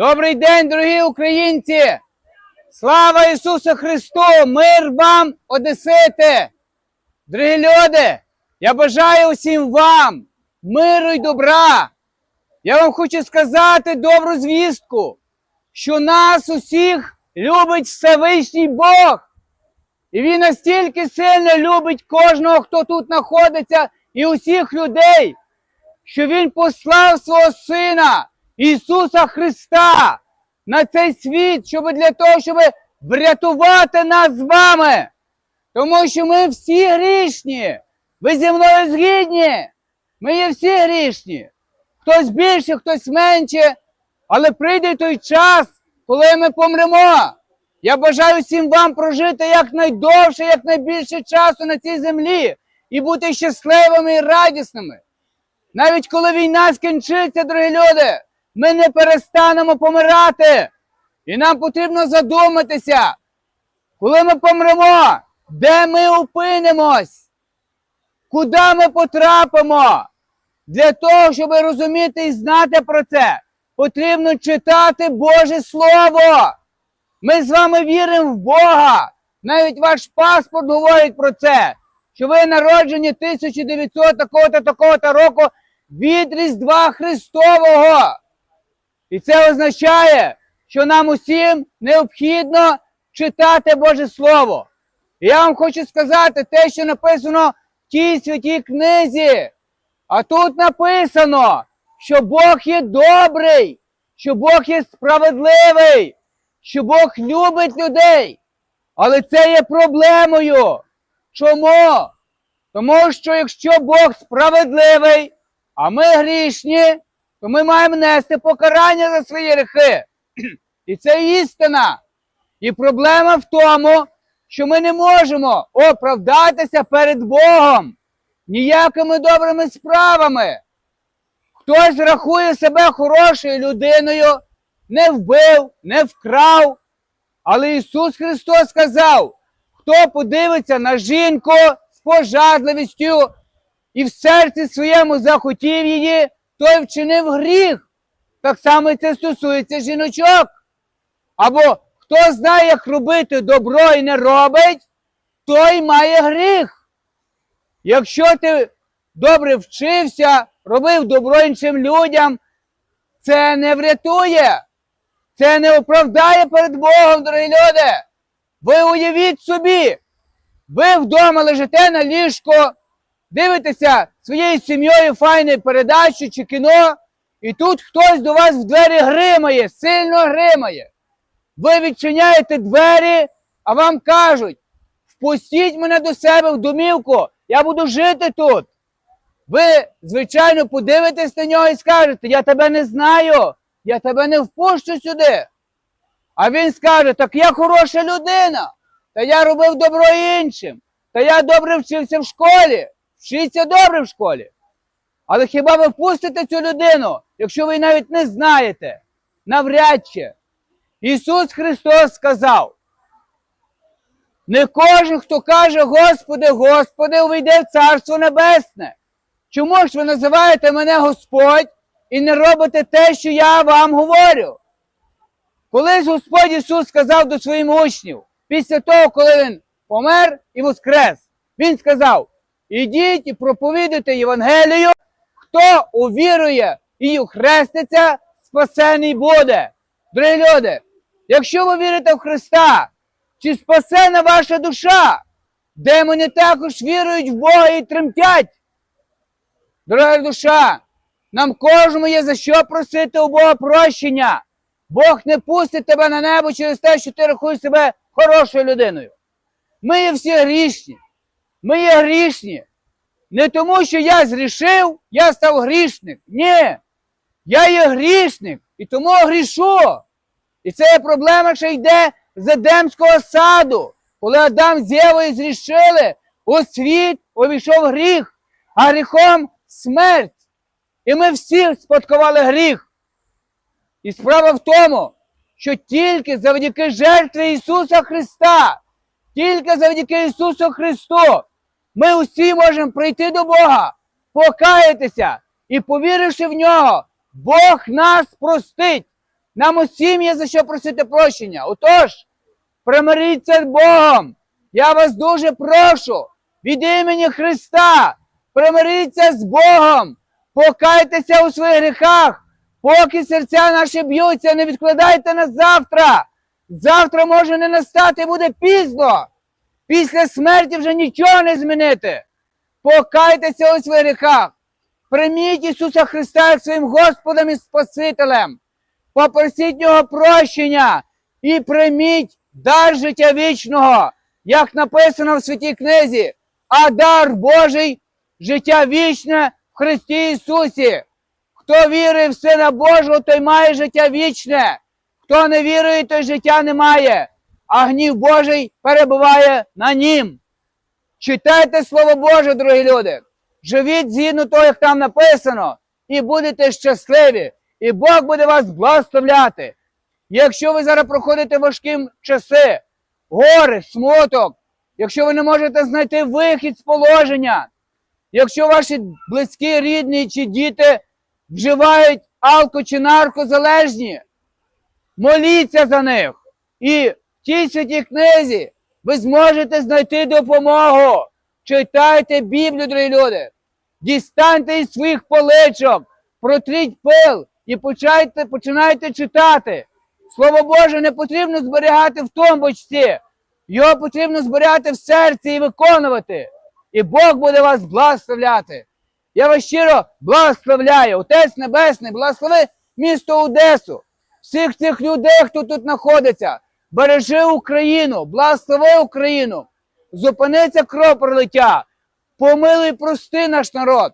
Добрий день, дорогі українці! Слава Ісусу Христу! Мир вам, Одесити! Дорогі люди! Я бажаю усім вам миру й добра! Я вам хочу сказати добру звістку, що нас усіх любить Всевишній Бог. І Він настільки сильно любить кожного, хто тут знаходиться, і усіх людей, що Він послав свого Сина Ісуса Христа на цей світ, щоб для того, щоб врятувати нас з вами. Тому що ми всі грішні. Ви зі мною згідні. Ми є всі грішні. Хтось більше, хтось менше. Але прийде той час, коли ми помремо. Я бажаю всім вам прожити якнайдовше, якнайбільше часу на цій землі і бути щасливими і радісними. Навіть коли війна скінчиться, дорогі люди, ми не перестанемо помирати. І нам потрібно задуматися, коли ми помремо, де ми опинимось, куди ми потрапимо. Для того, щоб розуміти і знати про це, потрібно читати Боже Слово. Ми з вами віримо в Бога. Навіть ваш паспорт говорить про це, що ви народжені 1900 такого-то такого-то року від Різдва Христового. І це означає, що нам усім необхідно читати Боже Слово. І я вам хочу сказати те, що написано в тій святій книзі. А тут написано, що Бог є добрий, що Бог є справедливий, що Бог любить людей. Але це є проблемою. Чому? Тому що якщо Бог справедливий, а ми грішні, то ми маємо нести покарання за свої гріхи. І це істина. І проблема в тому, що ми не можемо оправдатися перед Богом ніякими добрими справами. Хтось рахує себе хорошою людиною, не вбив, не вкрав. Але Ісус Христос сказав, хто подивиться на жінку з пожадливістю і в серці своєму захотів її, той вчинив гріх. Так само це стосується жіночок. Або хто знає, як робити добро і не робить, той має гріх. Якщо ти добре вчився, робив добро іншим людям, це не врятує, це не оправдає перед Богом, дорогі люди. Ви уявіть собі, ви вдома лежите на ліжку, дивитеся своєю сім'єю файну передачу чи кіно, і тут хтось до вас в двері гримає, сильно гримає. Ви відчиняєте двері, а вам кажуть, впустіть мене до себе в домівку, я буду жити тут. Ви, звичайно, подивитесь на нього і скажете, я тебе не знаю, я тебе не впущу сюди. А він скаже, так я хороша людина, та я робив добро іншим, та я добре вчився в школі, вчіться добре в школі. Але хіба ви впустите цю людину, якщо ви навіть не знаєте? Навряд чи. Ісус Христос сказав, не кожен, хто каже, Господи, Господи, увійде в Царство Небесне. Чому ж ви називаєте мене Господь і не робите те, що я вам говорю? Колись Господь Ісус сказав до своїх учнів, після того, коли Він помер і воскрес, Він сказав: ідіть і проповідуйте Євангелію, хто увірує і хреститься, спасений буде. Дорогі люди, якщо ви вірите в Христа, чи спасена ваша душа? Демони також вірують в Бога і тремтять. Дорога душа, нам кожному є за що просити у Бога прощення. Бог не пустить тебе на небо через те, що ти рахуєш себе хорошою людиною. Ми є всі грішні. Ми є грішні. Не тому, що я зрішив, я став грішник. Ні. Я є грішник і тому грішу. І це є проблема, що йде з Едемського саду. Коли Адам з Євою зрішили, у світ увійшов гріх, а гріхом смерть. І ми всі спадкували гріх. І справа в тому, що тільки завдяки жертві Ісуса Христа, тільки завдяки Ісусу Христу, ми усі можемо прийти до Бога, покаятися і, повіривши в нього, Бог нас простить. Нам усім є за що просити прощення. Отож, примиріться з Богом. Я вас дуже прошу від імені Христа. Примиріться з Богом. Покайтеся у своїх гріхах. Поки серця наші б'ються, не відкладайте на завтра. Завтра може не настати, буде пізно. Після смерті вже нічого не змінити. Покайтеся у своїх гріхах. Прийміть Ісуса Христа як своїм Господом і Спасителем. Попросіть Нього прощення і прийміть дар життя вічного, як написано в святій книзі, а дар Божий життя вічне в Христі Ісусі. Хто вірує в Сина Божого, той має життя вічне. Хто не вірує, той життя не має, а гнів Божий перебуває на нім. Читайте Слово Боже, дорогі люди. Живіть згідно того, як там написано, і будете щасливі, і Бог буде вас благословляти. Якщо ви зараз проходите важкі часи, гори, смуток, якщо ви не можете знайти вихід з положення, якщо ваші близькі, рідні чи діти вживають алко чи наркозалежні, моліться за них. І тій святій книзі ви зможете знайти допомогу. Читайте Біблію, дорогі люди. Дістаньте із своїх поличок, протріть пил і почайте, починайте читати. Слово Боже не потрібно зберігати в тумбочці. Його потрібно зберігати в серці і виконувати. І Бог буде вас благословляти. Я вас щиро благословляю. Отець Небесний, благослови місто Одесу, всіх цих людей, хто тут знаходиться. Бережи Україну, благослови Україну. Зупиниться кров пролиття. Помилуй, прости наш народ.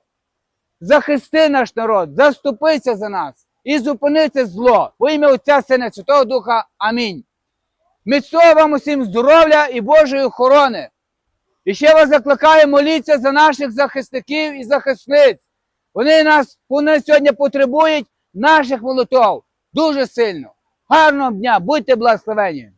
Захисти наш народ, заступися за нас і зупини це зло. Во ім'я Отця Сина Святого Духа. Амінь. Міцного вам усім здоров'я і Божої охорони. І ще вас закликаю моліться за наших захисників і захисниць. Вони нас вони сьогодні потребують наших молитов дуже сильно. Гарного дня, будьте благословені!